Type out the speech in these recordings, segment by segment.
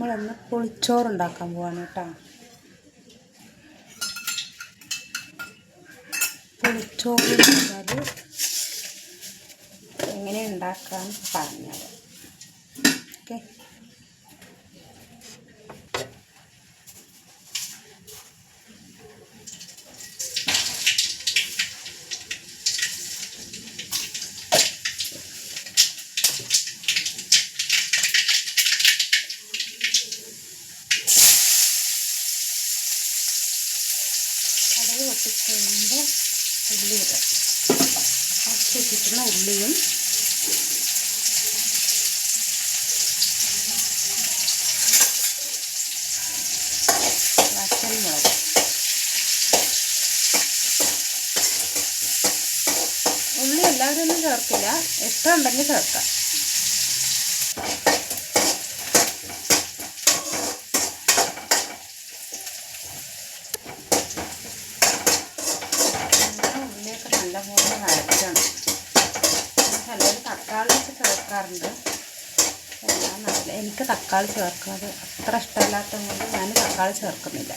നമ്മളൊന്ന് പുളിച്ചോറുണ്ടാക്കാൻ പോവാണ് കേട്ടോ. പുളിച്ചോറ് എങ്ങനെ ഉണ്ടാക്കാൻ പറഞ്ഞത് ഓക്കെ? പൊട്ടിക്കഴിയുമ്പോൾ ഉള്ളി ഇടാം ഫസ്റ്റ് കിട്ടുന്ന ഉള്ളിയും ഉള്ളി എല്ലാവരും ഒന്നും ചേർക്കില്ല. ഇഷ്ടമുണ്ടെങ്കിൽ ചേർക്കാം. വഴറ്റണം ചിലർ തക്കാളി ചേർക്കാറുണ്ട് എല്ലാം നല്ല എനിക്ക് തക്കാളി ചേർക്കുന്നത് അത്ര ഇഷ്ടമല്ലാത്തത് കൊണ്ട് ഞാൻ തക്കാളി ചേർക്കുന്നില്ല.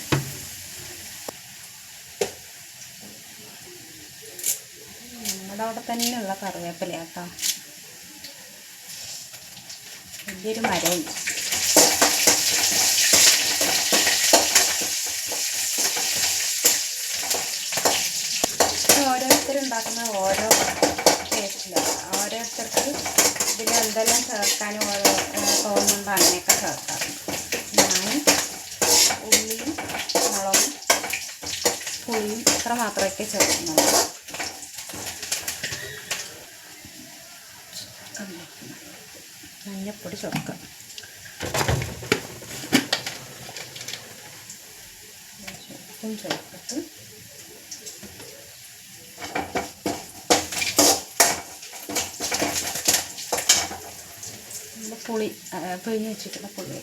നമ്മുടെ അവിടെ തന്നെയുള്ള കറിവേപ്പില കേട്ടോ വലിയൊരു മരമുണ്ട്. ഓരോരുത്തരുണ്ടാക്കുന്ന ഓരോ ടേസ്റ്റിലാണ് ഓരോരുത്തർക്ക് ഇതിൽ എന്തെല്ലാം ചേർക്കാനും ഓരോ തോന്നുന്നുണ്ട് അങ്ങനെയൊക്കെ ചേർക്കാറുണ്ട് ഞാൻ ഉള്ളിയും മുളകും പുളിയും ഇത്ര മാത്രമൊക്കെ ചേർക്കുന്നുള്ളൂ. മഞ്ഞപ്പൊടി ചേർക്കാം. ഉപ്പും ചേർത്തിട്ട് പുളി പിഴിഞ്ഞ് വെച്ചിട്ടുള്ള പുളി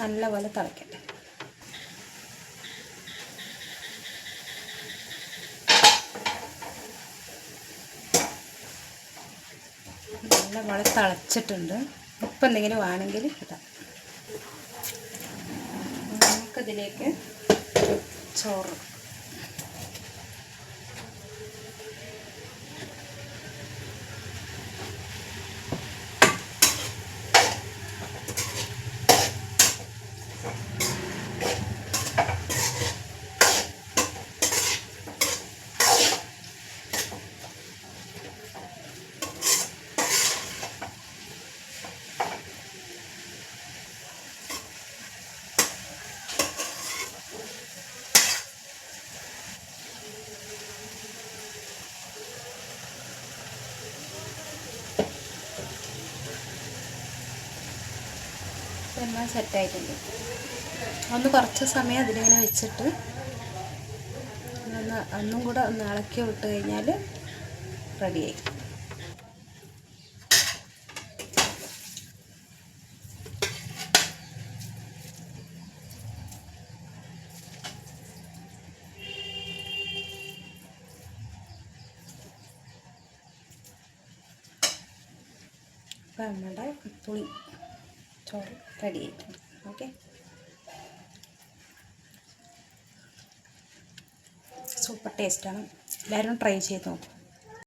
നല്ലപോലെ തിളയ്ക്കട്ടെ നല്ലപോലെ തിളച്ചിട്ടുണ്ട്. ഉപ്പ് എന്തെങ്കിലും വേണമെങ്കിൽ ഇടാം. നമുക്കതിലേക്ക് ചോറ് എല്ലാം സെറ്റായിട്ടുണ്ട് ഒന്ന് കുറച്ച് സമയം അതിലിങ്ങനെ വെച്ചിട്ട് ഒന്ന് ഒന്നും കൂടെ ഒന്ന് ഇളക്കി വിട്ട് കഴിഞ്ഞാൽ റെഡിയായി അപ്പം നമ്മുടെ പുളി. ചോറ് റെഡി ആയിട്ടുണ്ട് ഓക്കെ? സൂപ്പർ ടേസ്റ്റാണ്. എല്ലാവരും ട്രൈ ചെയ്ത് നോക്കും.